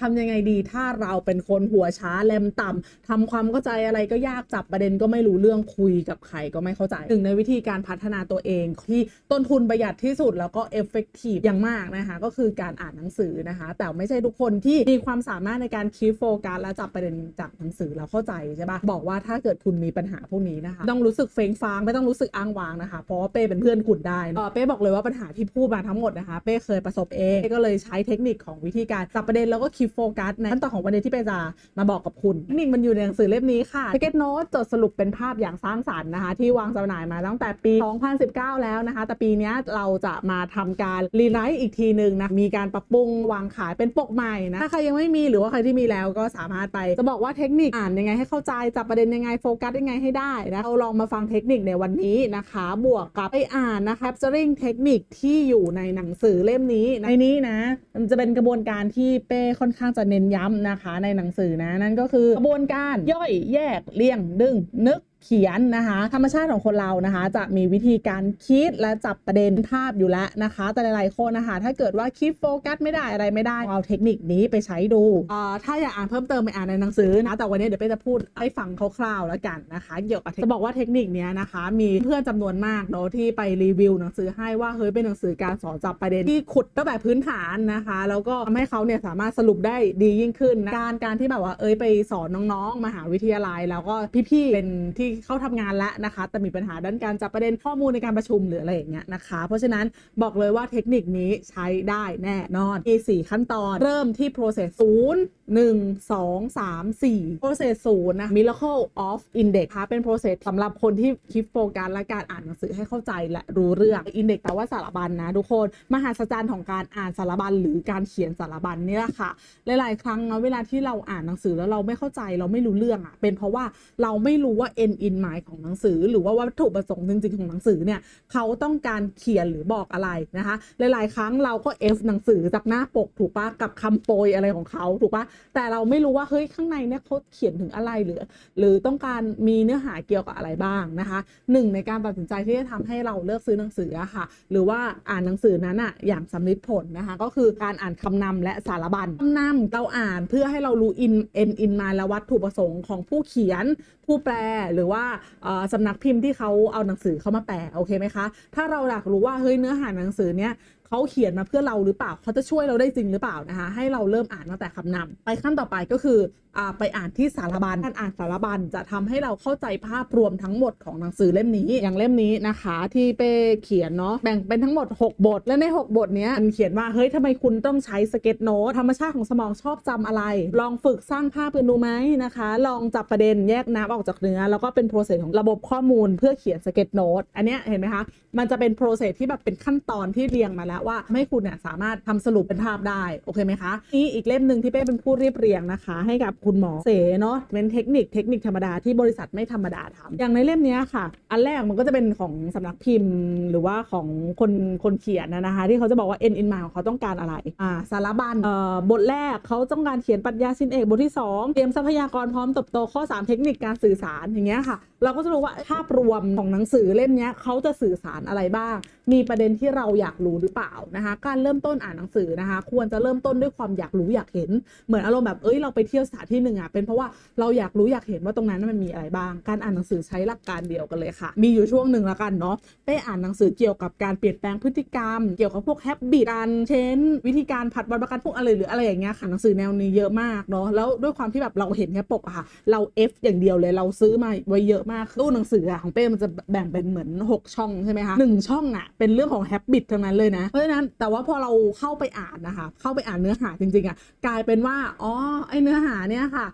ทำยังไงดีถ้าเราเป็นคนหัวช้าแรมต่ำทำความเข้าใจอะไรก็ยากจับประเด็นก็ไม่รู้เรื่องคุยกับใครก็ไม่เข้าใจหนึ่งในวิธีการพัฒนาตัวเองที่ต้นทุนประหยัดที่สุดแล้วก็เอฟเฟกตีฟอย่างมากนะคะก็คือการอ่านหนังสือนะคะ แต่ไม่ใช่ทุกคนที่มีความสามารถในการคีย์โฟกัสและจับประเด็นจากหนังสือแล้วเข้าใจใช่ปะบอกว่าถ้าเกิดคุณมีปัญหาพวกนี้นะคะต้องรู้สึกเฟ้งฟางไม่ต้องรู้สึกอ้างว้างนะคะ เพราะว่าเป้เป็นเพื่อนคุณได้เออเป้บอกเลยว่าปัญหาที่พูดมาทั้งหมดนะคะเป้เคยประสบเองเป้ก็เลยใช้เทคนิคของวิธีการจับประเด็นแล้วก็คีย์โฟกัสในขั้นตอนของประเด็นที่เปจะมาบอกกับคุณนิคมันอยู่ในหนังสือเล่มนี้ค่ะ Ticket Note จดสรุปเป็นภาพอย่างสร้างสรรค์นะคะ ที่วางจำหน่ายมาตั้งแต่ปี 2019 แล้วนะคะ แต่ปีนี้เราจะมาทำการรีไลท์อีกทีหนึ่งนะ มีการปรับปรุงวางขายเป็นปกใหม่นะ ถ้าใครยังไม่มีหรือว่าใครที่มีแล้วก็สามารถไป จะบอกว่าเทคนิคอ่านยังไงให้เข้าใจจับประเด็นยังไงโฟกัสยังไงให้ได้นะเราลองมาฟังเทคนิคในวันนี้นะคะ บวกกับไปอ่านนะคะ capturing เทคนิคที่อยู่ในหนังสือเล่มนี้ในนี้นะมันจะเป็นกระบวนการที่เป้ค่อนข้างจะเน้นย้ำนะคะในหนังสือนะนั่นก็คือกระบวนการย่อยแยกเรียงดึงนึกเขียนนะคะธรรมชาติของคนเรานะคะ จะมีวิธีการคิดและจับประเด็นภาพอยู่แล้วนะคะ แต่หลายๆคนนะคะถ้าเกิดว่าคิดโฟกัสไม่ได้อะไรไม่ได้เอาเทคนิคนี้ไปใช้ดูอ่าถ้าอยากอ่านเพิ่มเติมไปอ่านในหนังสือนะแต่วันนี้เดี๋ยวเป้จะพูดให้ฟังคร่าวๆแล้วกันนะคะเกี่ยวกับจะบอกว่าเทคนิคนี้นะคะ มีเพื่อนจำนวนมากเนาะที่ไปรีวิวหนังสือให้ว่าเฮ้ยเป็นหนังสือการสอนจับประเด็นที่ขุดตั้งแต่พื้นฐานนะคะ แล้วก็ทำให้เขาเนี่ยสามารถสรุปได้ดียิ่งขึ้นนะการการที่แบบว่าเอ้ยไปสอนน้องๆ มหาวิทยาลัย แล้วก็พี่ๆเป็นที่เข้าทำงานแล้วนะคะ แต่มีปัญหาด้านการจับประเด็นข้อมูลในการประชุมหรืออะไรอย่างเงี้ยนะคะ เพราะฉะนั้นบอกเลยว่าเทคนิคนี้ใช้ได้แน่นอนมี4ขั้นตอนเริ่มที่ process 0 1 2 3 4 process 0นะ miracle of index ค่ะเป็น process สำหรับคนที่คิดโฟกัสและการอ่านหนังสือให้เข้าใจและรู้เรื่อง index แปลว่าสารบัญนะทุกคน มหัศจรรย์ของการอ่านสารบัญหรือการเขียนสารบัญนี่แหละค่ะ หลาย ๆ ครั้งเนาะเวลาที่เราอ่านหนังสือแล้วเราไม่เข้าใจเราไม่รู้เรื่องอะ่ะเป็นเพราะว่าเราไม่รู้ว่า end in mind ของหนังสือ หรือว่าวัตถุประสงค์จริง ๆ ของหนังสือเนี่ยเขาต้องการเขียนหรือบอกอะไรนะคะ หลาย ๆ ครั้งเราก็ F หนังสือจากหน้าปกถูกปะกับคำโปรยอะไรของเขาถูกปะแต่เราไม่รู้ว่าเฮ้ยข้างในเนี่ยเขาเขียนถึงอะไรหรือ หรือต้องการมีเนื้อหาเกี่ยวกับอะไรบ้างนะคะหนึ่งในการตัดสินใจที่จะทำให้เราเลือกซื้อหนังสือค่ะ หรือว่าอ่านหนังสือนั้นอะอย่างสำลิดผลนะคะ ก็คือการอ่านคำนำและสารบัญคำนำเราอ่านเพื่อให้เรารู้อินเอ็นอินมาและวัตถุประสงค์ของผู้เขียนผู้แปลหรือว่าอ่อสำนักพิมพ์ที่เขาเอาหนังสือเข้ามาแปลโอเคไหมคะ ถ้าเราอยากรู้ว่าเฮ้ยเนื้อหาหนังสือเนี้ย เขาเขียนมาเพื่อเราหรือเปล่าเขาจะช่วยเราได้จริงหรือเปล่านะคะให้เราเริ่มอ่านตั้งแต่คำนำไปขั้นต่อไปก็คืออไปอ่านที่สารบัญการอ่านสารบัญจะทำให้เราเข้าใจภาพรวมทั้งหมดของหนังสือเล่มนี้อย่างเล่มนี้นะคะ ที่เป้เขียนเนาะแบ่งเป็นทั้งหมด 6 บท และใน 6 บทนี้มันเขียนว่าเฮ้ยทำไมคุณต้องใช้สเก็ตโน้ตธรรมชาติของสมองชอบจำอะไร ลองฝึกสร้างภาพกันดูไหมนะคะ ลองจับประเด็นแยกน้ำออกจากเนื้อแล้วก็เป็นโปรเซสของระบบข้อมูลเพื่อเขียนสเก็ตโน้ตอันนี้เห็นไหมคะมันจะเป็นโปรเซสที่แบบเป็นขั้นตอนที่เรียงมาแล้วว่าให้คุณเนี่ยสามารถทำสรุปเป็นภาพได้โอเคไหมคะนี่อีกเล่มหนึ่งที่เป้เป็นผู้เรียบเรียงนะคะ ให้กับคุณหมอเสเนาะเป็นเทคนิคเทคนิคธรรมดาที่บริษัทไม่ธรรมดาทำอย่างในเล่มนี้ค่ะ อันแรกมันก็จะเป็นของสำนักพิมพ์ หรือว่าของคนคนเขียนนะคะ ที่เขาจะบอกว่า end in mind ของเขาต้องการอะไรอ่าสารบัญเอ่อบทแรกเขาต้องการเขียนปรัชญาชิ้นเอกบทที่ 2 เตรียมทรัพยากรพร้อมเติบโตข้อ 3 เทคนิคการสื่อสารอย่างเงี้ยค่ะเราก็จะรู้ว่าภาพรวมของหนังสือเล่มนี้เขาจะสื่อสารอะไรบ้าง มีประเด็นที่เราอยากรู้หรือเปล่านะคะ การเริ่มต้นอ่านหนังสือนะคะ ควรจะเริ่มต้นด้วยความอยากรู้อยากเห็น เหมือนอารมณ์แบบเอ้ยเราไปเที่ยวสถานที่หนึ่งอะเป็นเพราะว่าเราอยากรู้อยากเห็นว่าตรงนั้นมันมีอะไรบ้าง การอ่านหนังสือใช้หลักการเดียวกันเลยค่ะ มีอยู่ช่วงหนึ่งล้วกันเนาะไปอ่านหนังสือเกี่ยวกับการเปลี่ยนแปลงพฤติกรรม เกี่ยวกับพวกแฮบบิตการเช่นวิธีการผัดวันประกันพวกอะไรหรืออะไรอย่างเงี้ยค่ะหนังสือแนวนี้เยอะมากเนาะแล้วด้วยความที่แบบเราเห็นแค่ปกอะค่ะ เรา F อย่างเดียวเลยเราซื้อมาไว้เยอะมาก ตู้หนังสืออะของเป้มันจะแบ่งเป็นเหมือน 6 ช่องใช่ไหมคะหนึ่งช่องอะเป็นเรื่องของแฮบบิตทั้งนั้นเลยนะ เพราะฉะนั้นแต่ว่าพอเราเข้าไปอ่านนะคะ เข้าไปอ่านเนื้อหาจริงๆอะกลายเป็นว่า อ๋อ ไอเนื้อหาเนี่ยค่ะ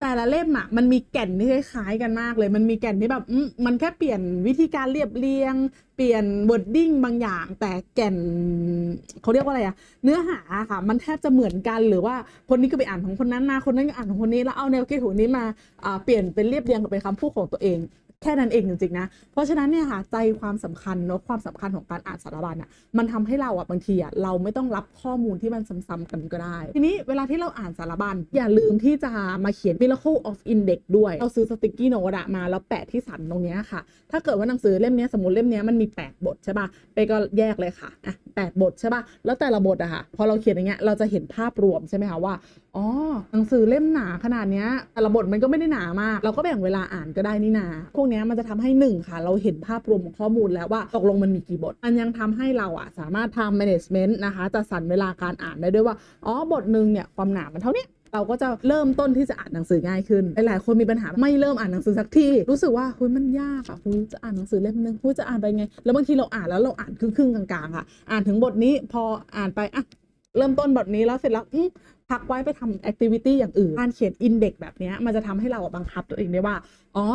แต่ละเล่มอะมันมีแก่นที่คล้ายกันมากเลย มันมีแก่นที่แบบมันแค่เปลี่ยนวิธีการเรียบเรียง เปลี่ยนวอร์ดดิ้งบางอย่าง แต่แก่นเขาเรียกว่าอะไรอะเนื้อหาค่ะ มันแทบจะเหมือนกันหรือว่าคนนี้ก็ไปอ่านของคนนั้นมาคนนั้นก็อ่านของคนนี้แล้วเอาแนวคิดของนี้มาอ่าเปลี่ยนเป็นเรียบเรียงกับเป็นคำพูดของตัวเอง แค่นั้นเองจริงๆนะ เพราะฉะนั้นเนี่ยค่ะใจความสำคัญเนอะความสำคัญของการอ่านสารบัญอะมันทำให้เราอะบางทีอะเราไม่ต้องรับข้อมูลที่มันซ้ำๆกันก็ได้ ทีนี้เวลาที่เราอ่านสารบัญอย่าลืมที่จะมาเขียน Miracle of Index ด้วย เราซื้อสติกกี้โนตมาแล้วแปะที่สันตรงนี้ค่ะ ถ้าเกิดว่าหนังสือเล่มนี้สมมติเล่มนี้มันมี 8 บทใช่ป่ะเปก็แยกเลยค่ะอะแปดบทใช่ป่ะ แล้วแต่ละบทอะค่ะพอเราเขียนอย่างเงี้ยเราจะเห็นภาพรวมใช่ไหมคะว่าอ๋อหนังสือเล่มหนาขนาดเนี้ยแต่ละบทมันก็ไม่ได้หนามาก เราก็แบ่งเวลาอ่านก็ได้นี่นา พวกเนี้ยมันจะทำให้หนึ่งค่ะ เราเห็นภาพรวมของข้อมูลแล้วว่าตกลงมันมีกี่บท มันยังทำให้เราอะสามารถทำ management นะคะจัดสรรเวลาการอ่านได้ด้วยว่าอ๋อบทหนึ่งเนี่ยความหนามันเท่านี้ เราก็จะเริ่มต้นที่จะอ่านหนังสือง่ายขึ้น หลายๆคนมีปัญหาไม่เริ่มอ่านหนังสือสักทีรู้สึกว่าเฮ้ยมันยากอะคุยจะอ่านหนังสือเล่มนึงคุยจะอ่านไปไง แล้วบางทีเราอ่านแล้วเราอ่านครึ่งๆกลางๆค่ะ อ่านถึงบทนี้พออ่านไปอะเริ่มต้นบทนี้แล้วเสร็จแล้วพักไว้ไปทำแอคทิวิตี้อย่างอื่น การเขียนอินเด็กแบบนี้มันจะทำให้เราบังคับตัวเองได้ว่า อ๋อ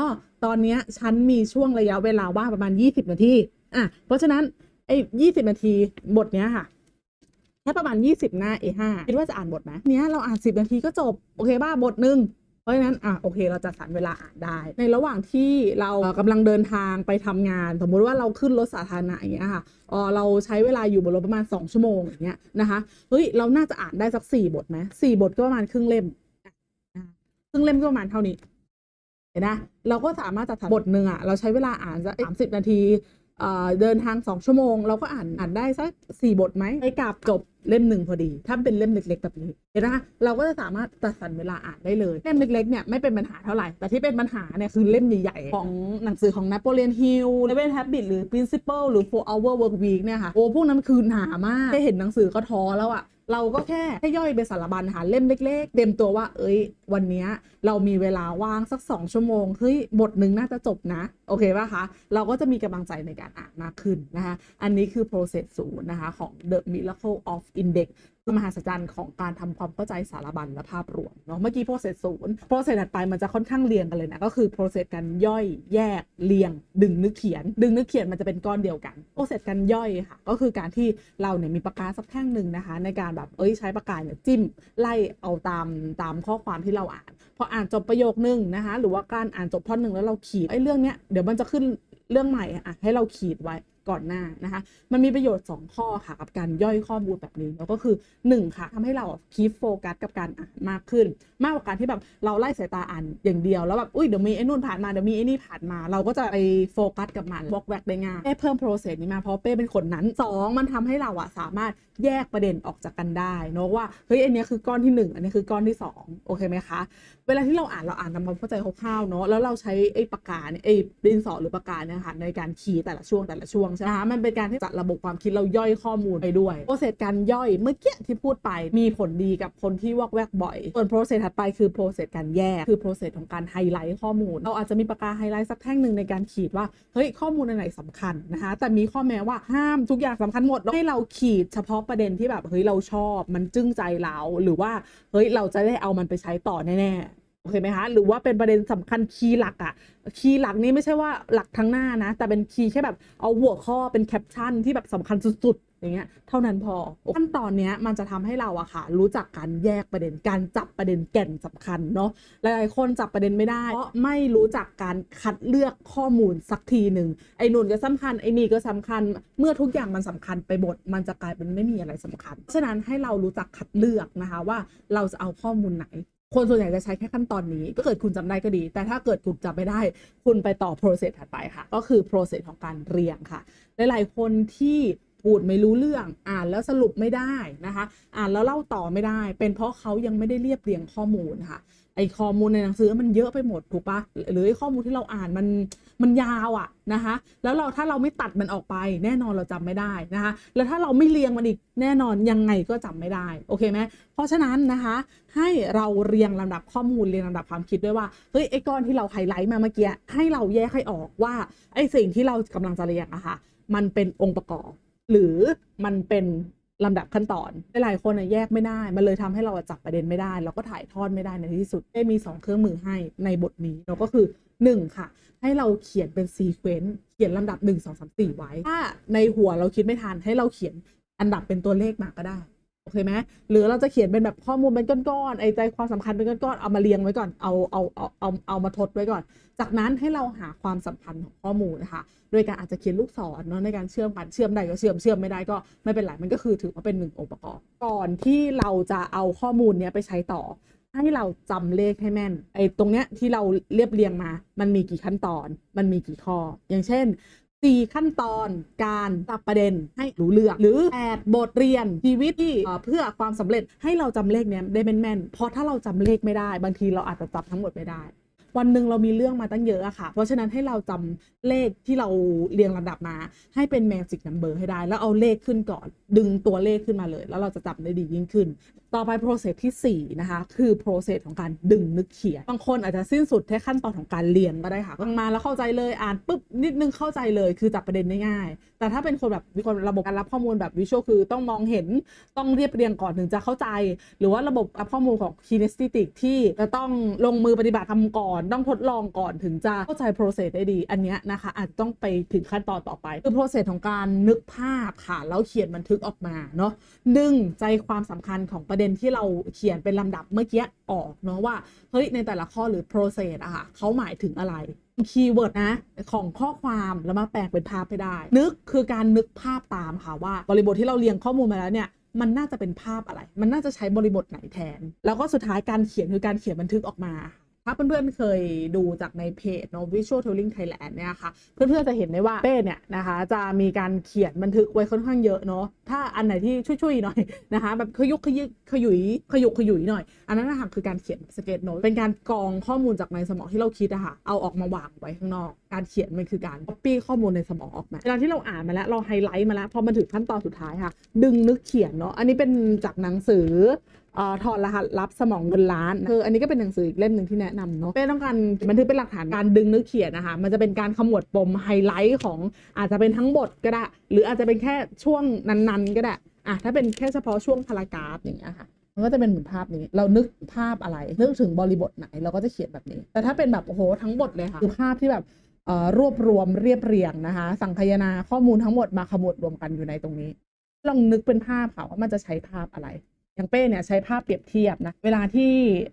ตอนนี้ฉันมีช่วงระยะเวลาว่างประมาณ 20 นาที อะ เพราะฉะนั้นไอ้20นาทีบทเนี้ยค่ะ แค่ประมาณ 20 หน้า A5 คิดว่าจะอ่านบทไหมเนี้ยเราอ่าน 10 นาทีก็จบ โอเคป่ะบทหนึ่งเพราะฉะนั้นอะโอเคเราจะสรรเวลาอ่านได้ ในระหว่างที่เราเอ่อกำลังเดินทางไปทำงาน สมมุติว่าเราขึ้นรถสาธารณะอย่างเงี้ยค่ะเออเราใช้เวลาอยู่บนรถประมาณ 2 ชั่วโมงอย่างเงี้ยนะคะเฮ้ยเราน่าจะอ่านได้สัก 4 บทไหมสี่บทก็ประมาณครึ่งเล่มคะครึ่งเล่มก็ประมาณเท่านี้เห็นนะเราก็สามารถจัดสรรบทหนึ่งอะเราใช้เวลาอ่านสักสามสิบนาที เดินทางสองชั่วโมง เราก็อ่านอ่านได้สักสี่บทไหมไปกลับจบเล่มหนึ่งพอดี ถ้าเป็นเล่มเล็กๆแบบนี้เห็นนะคะเราก็จะสามารถจัดสรรเวลาอ่านได้เลยเล่มเล็กๆเนี่ยไม่เป็นปัญหาเท่าไหร่ แต่ที่เป็นปัญหาเนี่ยคือเล่มใหญ่ๆ ของหนังสือของ Napoleon Hill Seven Habits หรือ Principle หรือ Four Hour Work Week เนี่ยค่ะโอ้พวกนั้นคือหนามากแค่เห็นหนังสือก็ท้อแล้วอะเราก็แค่ให้ย่อยเป็นสารบัญหาเล่มเล็ก ๆ เตรียมตัวว่า เอ้ย วันนี้เรามีเวลาว่างสัก 2 ชั่วโมงเฮ้ยบทหนึ่งน่าจะจบนะโอเคป่ะคะ เราก็จะมีกำลังใจในการอ่านมากขึ้นนะคะ อันนี้คือ process ศูนย์นะคะ ของ The Miracle of Index คือมหัศจรรย์ของการทำความเข้าใจสารบัญและภาพรวมเนาะ เมื่อกี้ process ศูนย์ process ถัดไปมันจะค่อนข้างเรียงกันเลยนะ ก็คือ process การย่อยแยกเรียง ดึงนึกเขียน ดึงนึกเขียนมันจะเป็นก้อนเดียวกัน process การย่อยค่ะ ก็คือการที่เราเนี่ยมีปากกาสักแท่งหนึ่งนะคะ ในการแบบ เอ้ยใช้ปากกาเนี่ยจิ้มไล่เอาตามตามข้อความที่เราอ่าน พออ่านจบประโยคนึงนะคะ หรือว่าการอ่านจบท่อนหนึ่งแล้วเราขีดไอ้เรื่องเนี้ยดี๋ยวมันจะขึ้นเรื่องใหม่อะให้เราขีดไว้ก่อนหน้านะคะ มันมีประโยชน์ 2 ข้อค่ะกับการย่อยข้อมูลแบบนี้ แล้วก็คือ 1 ค่ะทำให้เราคีฟโฟกัสกับการอ่านมากขึ้น มากกว่าการที่แบบเราไล่สายตาอ่านอย่างเดียว แล้วแบบอุ้ยเดี๋ยวมีไอ้นู่นผ่านมาเดี๋ยวมีไอ้นี่ผ่านมา เราก็จะไปโฟกัสกับมันวอกแวกได้ง่ายเป้เพิ่มโปรเซสนี้มาเพราะเป้เป็นคนนั้น 2 มันทำให้เราอะสามารถ แยกประเด็นออกจากกันได้เนอะว่าเฮ้ยอันนี้คือก้อนที่ 1 อันนี้คือก้อนที่ 2 โอเคไหมคะ เวลาที่เราอ่านเราอ่านทำความเข้าใจคร่าวๆเนอะแล้วเราใช้ไอ้ปากกาเนี่ยไอ้ดินสอหรือปากกาเนี่ยค่ะในการคีย์แต่ละช่วงแต่ละช่วงใช่ไหมคะมันเป็นการที่จัดระบบความคิดเราย่อยข้อมูลไปด้วยโปรเซสการย่อยเมื่อกี้ที่พูดไปมีผลดีกับคนที่วอกแวกบ่อยส่วนโปรเซสถัดไปคือโปรเซสการแยกคือโปรเซสของการไฮไลท์ข้อมูล เราอาจจะมีปากกาไฮไลท์สักแท่งหนึ่งในการขีดว่าเฮ้ยข้อมูลอันไหนสำคัญนะคะแต่มีข้อแม้ว่าห้ามทุกอย่างสำคัญหมดให้เราขีดเฉพาะประเด็นที่แบบเฮ้ยเราชอบมันจึ้งใจเราหรือว่าเฮ้ยเราจะได้เอามันไปใช้ต่อแน่ๆโอเคไหมคะหรือว่าเป็นประเด็นสำคัญคีย์หลักอะคีย์หลักนี้ไม่ใช่ว่าหลักทั้งหน้านะ แต่เป็นคีย์แค่แบบเอาหัวข้อเป็นแคปชั่นที่แบบสำคัญสุดๆ อย่างเงี้ยเท่านั้นพอขั้นตอนเนี้ยมันจะทำให้เราอะค่ะ รู้จักการแยกประเด็นการจับประเด็นแก่นสำคัญเนาะหลายๆคนจับประเด็นไม่ได้ เพราะไม่รู้จักการคัดเลือกข้อมูลสักทีหนึ่งไอ้นู่นก็สำคัญไอ้นี่ก็สำคัญ เมื่อทุกอย่างมันสำคัญไปหมดมันจะกลายเป็นไม่มีอะไรสำคัญฉะนั้นให้เรารู้จักคัดเลือกนะคะว่าเราจะเอาข้อมูลไหนคนส่วนใหญ่จะใช้แค่ขั้นตอนนี้ ก็เกิดคุณจำได้ก็ดี แต่ถ้าเกิดคุณจำไม่ได้ คุณไปต่อ process ถัดไปค่ะ ก็คือ process ของการเรียงค่ะ หลาย ๆ คนที่ พูดไม่รู้เรื่อง อ่านแล้วสรุปไม่ได้นะคะ อ่านแล้วเล่าต่อไม่ได้ เป็นเพราะเขายังไม่ได้เรียบเรียงข้อมูลค่ะไอข้อมูลในหนังสือมันเยอะไปหมดถูกปะหรือไอข้อมูลที่เราอ่านมันมันยาวอะนะคะ แล้วเราถ้าเราไม่ตัดมันออกไป แน่นอนเราจำไม่ได้นะคะ แล้วถ้าเราไม่เรียงมันอีกแน่นอนยังไงก็จำไม่ได้โอเคไหมเพราะฉะนั้นนะคะ ให้เราเรียงลำดับข้อมูลเรียงลำดับความคิดด้วยว่าเฮ้ยไอ้ก้อนที่เราไฮไลท์มาเมื่อกี้ให้เราแยกให้ออกว่าไอ้สิ่งที่เรากำลังจะเรียงอะค่ะมันเป็นองค์ประกอบ หรือมันเป็นลำดับขั้นตอน หลายคนแยกไม่ได้ มันเลยทำให้เราจับประเด็นไม่ได้ เราก็ถ่ายทอดไม่ได้ในที่สุดได้มี 2 เครื่องมือให้ในบทนี้เราก็คือ 1 ค่ะ ให้เราเขียนเป็นซีเควนต์เขียนลำดับ 1 2 3 4 ไว้ ถ้าในหัวเราคิดไม่ทันให้เราเขียนอันดับเป็นตัวเลขมาก็ได้ โอเคไหมหรือเราจะเขียนเป็นแบบข้อมูลเป็นก้อนๆไอ้ใจความสำคัญเป็นก้อนๆเอามาเรียงไว้ก่อนเอาเอาเอาเอาเอามาทดไว้ก่อน จากนั้นให้เราหาความสัมพันธ์ของข้อมูลนะคะโดยการอาจจะเขียนลูกศรเนาะในการเชื่อมกันเชื่อมได้ก็เชื่อมเชื่อมไม่ได้ก็ไม่เป็นไรมันก็คือถือว่าเป็นหนึ่งองค์ประกอบก่อนที่เราจะเอาข้อมูลเนี้ยไปใช้ต่อ ให้เราจำเลขให้แม่นไอ้ตรงเนี้ยที่เราเรียบเรียงมา มันมีกี่ขั้นตอน มันมีกี่ข้อ อย่างเช่น สี่ขั้นตอนการจับประเด็นให้รู้เรื่องหรือแปดบทเรียนชีวิตที่เอ่อเพื่อความสำเร็จให้เราจำเลขเนี้ยได้แม่นๆเพราะถ้าเราจำเลขไม่ได้ บางทีเราอาจจะจำทั้งหมดไม่ได้ วันหนึ่งเรามีเรื่องมาตั้งเยอะอะค่ะ เพราะฉะนั้นให้เราจำเลขที่เราเรียงลำดับมา ให้เป็น magic number ให้ได้ แล้วเอาเลขขึ้นก่อน ดึงตัวเลขขึ้นมาเลย แล้วเราจะจำได้ดียิ่งขึ้น ต่อไป process ที่ 4 นะคะ คือ process ของการดึงนึกเขียน บางคนอาจจะสิ้นสุดแค่ขั้นตอนของการเรียนก็ได้ค่ะฟังมาแล้วเข้าใจเลยอ่านปุ๊บนิดนึงเข้าใจเลย คือจับประเด็นได้ง่าย แต่ถ้าเป็นคนแบบมีคนระบบการรับข้อมูลแบบวิชวลคือต้องมองเห็นต้องเรียบเรียงก่อนถึงจะเข้าใจ หรือว่าระบบรับข้อมูลของ kinesthetic ที่จะต้องลงมือปฏิบัติทำก่อนต้องทดลองก่อนถึงจะเข้าใจ process ได้ดี อันนี้นะคะอาจต้องไปถึงขั้นตอนต่อไป คือ process ของการนึกภาพค่ะแล้วเขียนบันทึกออกมาเนาะดึงใจความสำคัญของประเด็นที่เราเขียนเป็นลำดับเมื่อกี้ออกเนาะว่าเฮ้ยในแต่ละข้อหรือ process อะค่ะเขาหมายถึงอะไรคีย์เวิร์ดนะ ของข้อความแล้วมาแปลงเป็นภาพให้ได้ นึกคือการนึกภาพตามค่ะว่าบริบทที่เราเรียงข้อมูลมาแล้วเนี่ยมันน่าจะเป็นภาพอะไร มันน่าจะใช้บริบทไหนแทน แล้วก็สุดท้ายการเขียนคือการเขียนบันทึกออกมา ถ้าเพื่อนๆเคยดูจากในเพจเนาะ Visual Telling Thailand เนี่ยค่ะ เพื่อนๆจะเห็นได้ว่าเป้เนี่ยนะคะจะมีการเขียนบันทึกไว้ค่อนข้างเยอะเนาะ ถ้าอันไหนที่ช่วยๆหน่อยนะคะแบบขยุกขยิกขยุยขยุกขยุยหน่อย อันนั้นนะคะคือการเขียนสเก็ตโน้ตเป็นการกรองข้อมูลจากในสมองที่เราคิดอะค่ะ เอาออกมาวางไว้ข้างนอก การเขียนมันคือการ copy ข้อมูลในสมองออกมาเวลาที่เราอ่านมาแล้วเราไฮไลท์มาแล้วพอมาถึงขั้นตอนสุดท้ายค่ะ ดึงนึกเขียนเนาะ อันนี้เป็นจากหนังสือ ถอดรหัสลับสมองเงินล้านคืออันนี้ก็เป็นหนังสืออีกเล่มหนึ่งที่แนะนำเนาะเป้ต้องการบันทึกเป็นหลักฐานการดึงนึกเขียนนะคะมันจะเป็นการขมวดปมไฮไลท์ของอาจจะเป็นทั้งบทก็ได้ หรืออาจจะเป็นแค่ช่วงนั้นๆ ก็ได้อะถ้าเป็นแค่เฉพาะช่วงพารากราฟอย่างเงี้ยค่ะมันก็จะเป็นเหมือนภาพนี้ เรานึกภาพอะไร นึกถึงบริบทไหนเราก็จะเขียนแบบนี้ แต่ถ้าเป็นแบบโอ้โหทั้งบทเลยค่ะคือภาพที่แบบรวบรวมเรียบเรียงนะคะ สังคายนาข้อมูลทั้งหมดมาขมวดรวมกันอยู่ในตรงนี้ ลองนึกเป็นภาพค่ะว่ามันจะใช้ภาพอะไร อย่างเป้เนี่ยใช้ภาพเปรียบเทียบนะ เวลาที่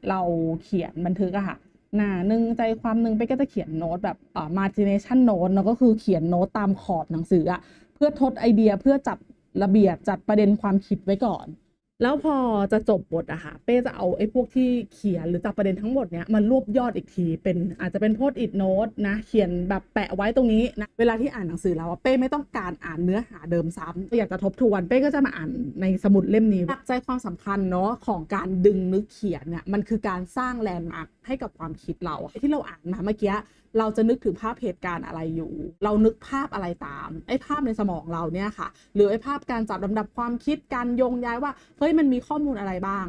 เราเขียนบันทึกอะค่ะหน้าหนึ่งใจความหนึ่งเป้ก็จะเขียนโน้ตแบบอ่า margination note เนาะก็คือเขียนโน้ตตามขอบหนังสืออะเพื่อทดไอเดียเพื่อจัดระเบียบจัดประเด็นความคิดไว้ก่อน แล้วพอจะจบบทอะค่ะ เป้จะเอาไอ้พวกที่เขียนหรือจับประเด็นทั้งหมดเนี้ยมารวบยอดอีกทีเป็นอาจจะเป็นโพสต์อิทโน้ตนะ เขียนแบบแปะไว้ตรงนี้นะเวลาที่อ่านหนังสือแล้วเป้ไม่ต้องการอ่านเนื้อหาเดิมซ้ำอยากจะทบทวนเป้ก็จะมาอ่านในสมุดเล่มนี้หลักใจความสำคัญเนาะของการดึงนึกเขียนเนี่ยมันคือการสร้างแลนด์มาร์คให้กับความคิดเราที่เราอ่านมาเมื่อกี้เราจะนึกถึงภาพเหตุการณ์อะไรอยู่ เรานึกภาพอะไรตามไอ้ภาพในสมองเราเนี่ยค่ะ หรือไอ้ภาพการจัดลำดับความคิดการโยงย้ายว่าเฮ้ยมันมีข้อมูลอะไรบ้าง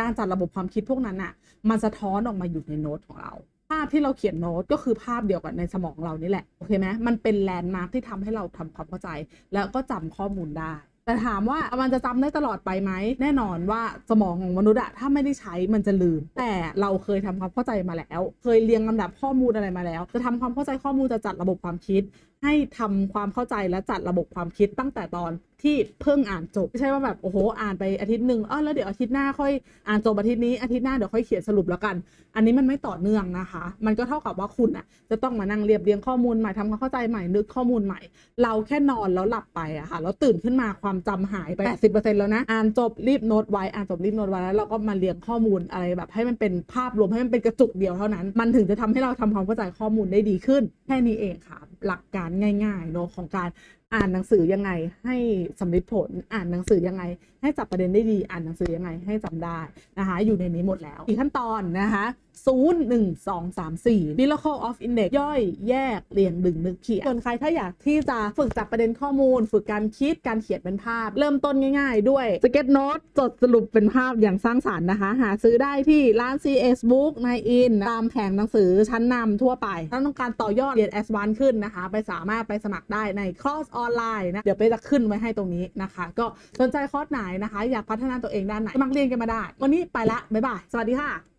การจัดระบบความคิดพวกนั้นน่ะมันสะท้อนออกมาอยู่ในโน้ตของเรา ภาพที่เราเขียนโน้ตก็คือภาพเดียวกันในสมองเรานี่แหละโอเคไหมมันเป็นแลนด์มาร์คที่ทำให้เราทำความเข้าใจ แล้วก็จำข้อมูลได้แต่ถามว่ามันจะจำได้ตลอดไปไหม แน่นอนว่าสมองของมนุษย์อะถ้าไม่ได้ใช้มันจะลืม แต่เราเคยทำความเข้าใจมาแล้ว เคยเรียงลำดับข้อมูลอะไรมาแล้ว จะทำความเข้าใจข้อมูลจะจัดระบบความคิด ให้ทำความเข้าใจและจัดระบบความคิดตั้งแต่ตอนที่เพิ่งอ่านจบไม่ใช่ว่าแบบโอ้โหอ่านไปอาทิตย์หนึ่งเออแล้วเดี๋ยวอาทิตย์หน้าค่อยอ่านจบอาทิตย์นี้อาทิตย์หน้าเดี๋ยวค่อยเขียนสรุปแล้วกัน อันนี้มันไม่ต่อเนื่องนะคะ มันก็เท่ากับว่าคุณอะจะต้องมานั่งเรียบเรียงข้อมูลใหม่ทำความเข้าใจใหม่นึกข้อมูลใหม่ เราแค่นอนแล้วหลับไปอะค่ะแล้วตื่นขึ้นมาความจำหายไป 80%แล้วนะอ่านจบรีบโน้ตไว้อ่านจบรีบโน้ตไว้แล้วเราก็มาเรียงข้อมูลอะไรแบบให้มันเป็นภาพรวมให้มันเป็นกระจุกเดียวเท่านั้น มันถึงจะทำให้เราทำความเข้าใจข้อมูลได้ดีขึ้นแค่นี้เองค่ะ หลักการง่ายๆเนาะของการอ่านหนังสือยังไง ให้สำลิดผลอ่านหนังสือยังไง ให้จับประเด็นได้ดีอ่านหนังสือยังไงให้จำได้นะคะอยู่ในนี้หมดแล้วอีกขั้นตอนนะคะ 0 1 2 3 4 Miracle of Index ย่อยแยกเรียงดึงนึกเขียนส่วนใครถ้าอยากที่จะฝึกจับประเด็นข้อมูล ฝึกการคิดการเขียนเป็นภาพ เริ่มต้นง่ายๆ ด้วย Sketch Note จดสรุปเป็นภาพอย่างสร้างสรรค์นะคะ หาซื้อได้ที่ร้าน CS Book ในอินตามแผงหนังสือชั้นนำทั่วไป ถ้าต้องการต่อยอดเรียน S1 ขึ้นนะคะ ไปสามารถไปสมัครได้ในคอร์สออนไลน์นะเดี๋ยวไปจะขึ้นไว้ให้ตรงนี้นะคะ ก็สนใจคอร์สไหนนะคะ อยากพัฒนาตัวเองด้านไหนมัครเรียนกันมาได้ วันนี้ไปละบ๊ายบายสวัสดีค่ะ